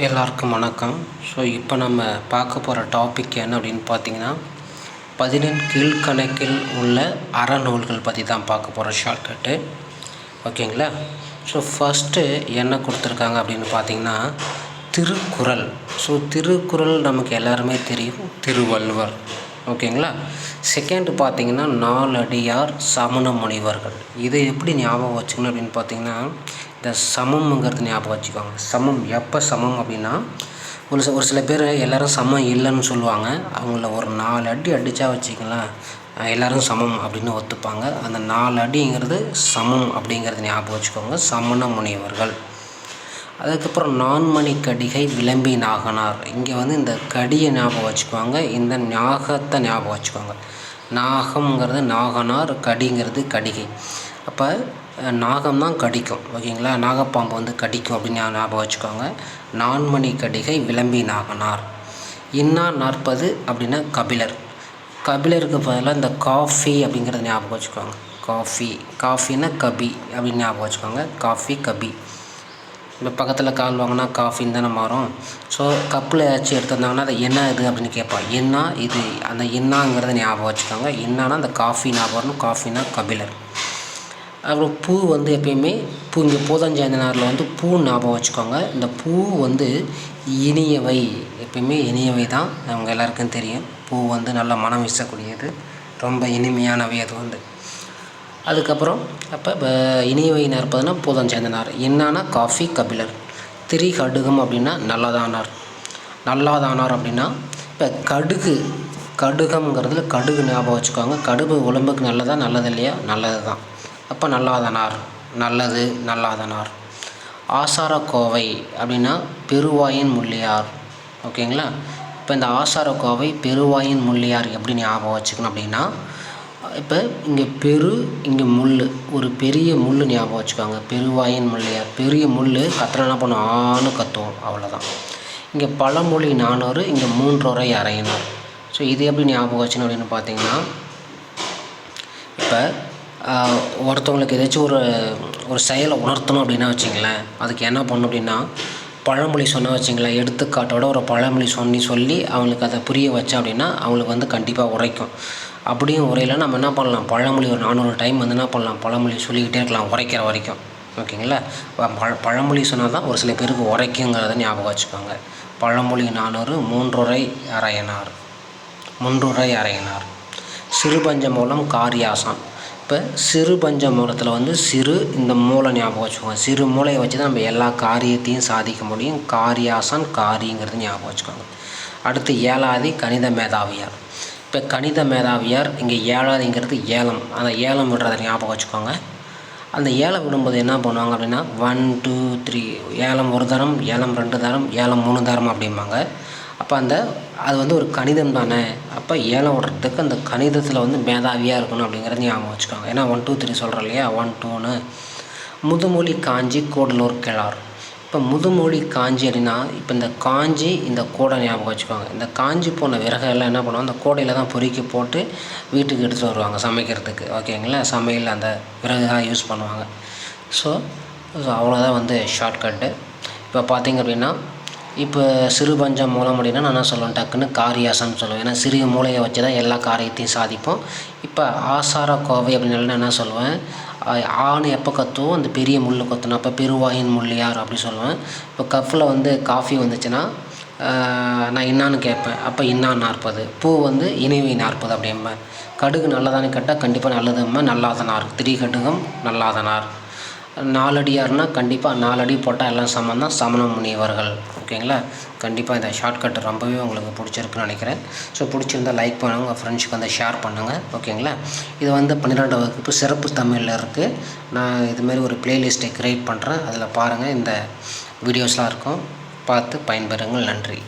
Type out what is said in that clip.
எல்லாருக்கும் வணக்கம். ஸோ இப்போ நம்ம பார்க்க போகிற டாபிக் என்ன அப்படின்னு பார்த்தீங்கன்னா பதினெண் கீழ்கணக்கில் உள்ள அறநூல்கள் பற்றி தான் பார்க்க போகிறோம் ஷார்ட்கட்டு ஓகேங்களா? ஸோ ஃபஸ்ட்டு என்ன கொடுத்துருக்காங்க அப்படின்னு பார்த்தீங்கன்னா திருக்குறள். ஸோ திருக்குறள் நமக்கு எல்லாருமே தெரியும். திருவள்ளுவர். ஓகேங்களா? செகண்ட் பார்த்தீங்கன்னா நாலடியார் சமண முனிவர்கள் இதை எப்படி ஞாபகம் வச்சுக்கணும் அப்படின்னு பார்த்தீங்கன்னா இந்த சமம்ங்கிறது ஞாபகம் வச்சுக்கோங்க. சமம். எப்போ சமம் அப்படின்னா ஒரு சில ஒரு சில பேர் எல்லோரும் சமம் இல்லைன்னு சொல்லுவாங்க. அவங்கள ஒரு நாலு அடி அடித்தா வச்சுக்கலாம் எல்லோரும் சமம் அப்படின்னு ஒத்துப்பாங்க. அந்த நாலு அடிங்கிறது சமம் அப்படிங்கிறது ஞாபகம் வச்சுக்கோங்க. சமண முனிவர்கள் அதுக்கப்புறம் நான்மணி கடிகை விளம்பி நாகனார். இங்கே வந்து இந்த கடியை ஞாபகம் வச்சுக்குவாங்க. இந்த ஞாகத்தை ஞாபகம் வச்சுக்கோங்க நாகம்ங்கிறது நாகனார் கடிங்கிறது கடிகை. அப்போ நாகம் தான் கடிக்கும். ஓகேங்களா? நாகப்பாம்பு வந்து கடிக்கும் அப்படின்னு ஞாபகம் வச்சுக்கோங்க நான்மணி கடிகை விளம்பி நாகனார். இன்னா நாற்பது அப்படின்னா கபிலர். கபிலருக்கு பதிலாக இந்த காஃபி அப்படிங்கிறத ஞாபகம் வச்சுக்கோங்க காஃபி. காஃபின்னா கபி அப்படின்னு ஞாபகம் வச்சுக்கோங்க காஃபி கபி. இப்போ பக்கத்தில் கால் வாங்கினா காஃபின்னு தானே மாறும். ஸோ கப்பில் ஏதாச்சும் எடுத்திருந்தாங்கன்னா அது என்ன இது அப்படின்னு கேட்பான் என்ன இது? அந்த என்னாங்கிறத ஞாபகம் வச்சுக்கோங்க. என்னன்னா அந்த காஃபி ஞாபகம் வரணும். காஃபினா கபிலர். அப்புறம் பூ வந்து எப்பயுமே பூ இங்கே பூதஞ்சேந்தனாரில் வந்து பூ ஞாபகம் வச்சுக்கோங்க. இந்த பூ வந்து இனியவை. எப்பயுமே இனியவை தான் அவங்க எல்லாருக்கும் தெரியும். பூ வந்து நல்லா மனம் வீசக்கூடியது. ரொம்ப இனிமையானவை அது வந்து. அதுக்கப்புறம் அப்போ இனியவை நாற்பதுனா பூதஞ்சேந்தனார் என்னன்னா காஃபி கபிலர். திரி கடுகம் அப்படின்னா நல்லதானார். நல்லாதானார் அப்படின்னா இப்போ கடுகு கடுகம்ங்கிறதுல கடுகு ஞாபகம் வச்சுக்கோங்க. கடுகு உடம்புக்கு நல்லதா நல்லது இல்லையா நல்லது தான் அப்போ நல்லாதனார். நல்லது நல்லாதனார். ஆசாரக்கோவை அப்படின்னா பெருவாயின் முள்ளியார். ஓகேங்களா? இப்போ இந்த ஆசாரக்கோவை பெருவாயின் முள்ளியார் எப்படி ஞாபகம் வச்சுக்கணும் அப்படின்னா இப்போ இங்கே பெரு இங்கே முள் ஒரு பெரிய முள் ஞாபகம் வச்சுக்கோங்க. பெருவாயின் முள்ளியார் பெரிய முள் கத்துனா என்ன பண்ணும் ஆன்னு கத்துவோம். அவ்வளோதான் இங்கே பழமொழி நானூறு இங்கே மூன்றரை அரையினார் ஸோ இது எப்படி ஞாபகம் வச்சுன்னு அப்படின்னு பார்த்தீங்கன்னா இப்போ ஒருத்தவங்களுக்கு ஏதாச்சும் ஒரு ஒரு செயலை உணர்த்தணும் அப்படின்னா வச்சிங்களேன். அதுக்கு என்ன பண்ணும் அப்படின்னா பழமொழி சொன்னால் வச்சுங்களேன். எடுத்துக்காட்டோட ஒரு பழமொழி சொல்லி சொல்லி அவங்களுக்கு அதை புரிய வச்சா அப்படின்னா அவங்களுக்கு வந்து கண்டிப்பாக உரைக்கும். அப்படியும் உரையில் நம்ம என்ன பண்ணலாம்? பழமொழி ஒரு நானூறு டைம் வந்து என்ன பண்ணலாம்? பழமொழி சொல்லிக்கிட்டே இருக்கலாம் உரைக்கிற வரைக்கும். ஓகேங்களா? பழ பழமொழி சொன்னால் தான் ஒரு சில பேருக்கு உரைக்குங்கிறத ஞாபகம் வச்சுக்கோங்க. பழமொழி நானூறு மூன்றுரை அரையனார். முன்றுரை அரையனார். சிறுபஞ்ச மூலம் காரியாசம். இப்போ சிறு பஞ்ச மூலத்தில் வந்து சிறு இந்த மூளை ஞாபகம் வச்சுக்கோங்க. சிறு மூளையை வச்சு தான் நம்ம எல்லா காரியத்தையும் சாதிக்க முடியும். காரியாசன் காரிங்கிறது ஞாபகம் வச்சுக்கோங்க. அடுத்து ஏழாதி கணித மேதாவியார். இப்போ கணித மேதாவியார் இங்கே ஏழாதிங்கிறது ஏலம். அந்த ஏலம் விடுறத ஞாபகம் வச்சுக்கோங்க. அந்த ஏலம் விடும்போது என்ன பண்ணுவாங்க அப்படின்னா ஒன் டூ த்ரீ ஏலம் ஒரு தரம் ஏலம் ரெண்டு தரம் ஏலம் மூணு தரம் அப்படிம்பாங்க. அப்போ அந்த அது வந்து ஒரு கணிதம் தானே. அப்போ ஏலம் விடுறதுக்கு அந்த கணிதத்தில் வந்து மேதாவியாக இருக்கணும் அப்படிங்கிறத ஞாபகம் வச்சுக்கோங்க. ஏன்னா ஒன் டூ த்ரீ சொல்கிறோம் இல்லையா? ஒன் டூன்னு முதுமொழி காஞ்சி கூடலூர் கிழார் இப்போ முதுமொழி காஞ்சி அப்படின்னா இப்போ இந்த காஞ்சி இந்த கூடை ஞாபகம் வச்சுக்கோங்க. இந்த காஞ்சி போன விறகெல்லாம் என்ன பண்ணுவாங்க அந்த கூடையில் தான் பொறுக்கி போட்டு வீட்டுக்கு எடுத்துகிட்டு வருவாங்க சமைக்கிறதுக்கு. ஓகேங்களா? சமையல் அந்த விறகுதான் யூஸ் பண்ணுவாங்க. ஸோ அவ்வளோதான் வந்து ஷார்ட்கட்டு இப்போ பார்த்திங்க அப்படின்னா இப்போ சிறு பஞ்சம் மூலம் அப்படின்னா நான் என்ன சொல்லுவேன்? டக்குன்னு காரியாசன்னு சொல்லுவேன். ஏன்னா சிறிய மூளையை வச்சு தான் எல்லா காரியத்தையும் சாதிப்போம். இப்போ ஆசார கோவை அப்படின்னு நான் என்ன சொல்லுவேன்? ஆணு எப்போ கத்துவோம் அந்த பெரிய முள் கொத்தணும். அப்போ பெருவாயின் முள்ளியார் அப்படி சொல்லுவேன். இப்போ கஃப்பில் வந்து காஃபி வந்துச்சுன்னா நான் என்னான்னு கேட்பேன். அப்போ இன்னா நாற்பது. பூ வந்து இனிவை நாற்பது அப்படிம்பேன். கடுகு நல்லதான்னு கேட்டால் கண்டிப்பாக நல்லதும்பேன். நல்லாதனார். திரி கடுகம் நல்லாதனார். நாலடியார்னா கண்டிப்பாக நாலடி போட்டால் எல்லாம் சமம் தான் சமண முனிவர்கள். ஓகேங்களா? கண்டிப்பாக இந்த ஷார்ட்கட் ரொம்பவே உங்களுக்கு பிடிச்சிருக்குன்னு நினைக்கிறேன். ஸோ பிடிச்சிருந்தால் லைக் பண்ணுங்கள் உங்கள் ஃப்ரெண்ட்ஸுக்கு வந்து ஷேர் பண்ணுங்கள் ஓகேங்களா? இது வந்து பன்னிரெண்டாம் வகுப்பு சிறப்பு தமிழில் இருக்குது நான் இதுமாரி ஒரு பிளேலிஸ்ட்டை க்ரியேட் பண்ணுறேன் அதில் பாருங்கள் இந்த வீடியோஸ்லாம் இருக்கும். பார்த்து பயன்பெறுங்கள். நன்றி.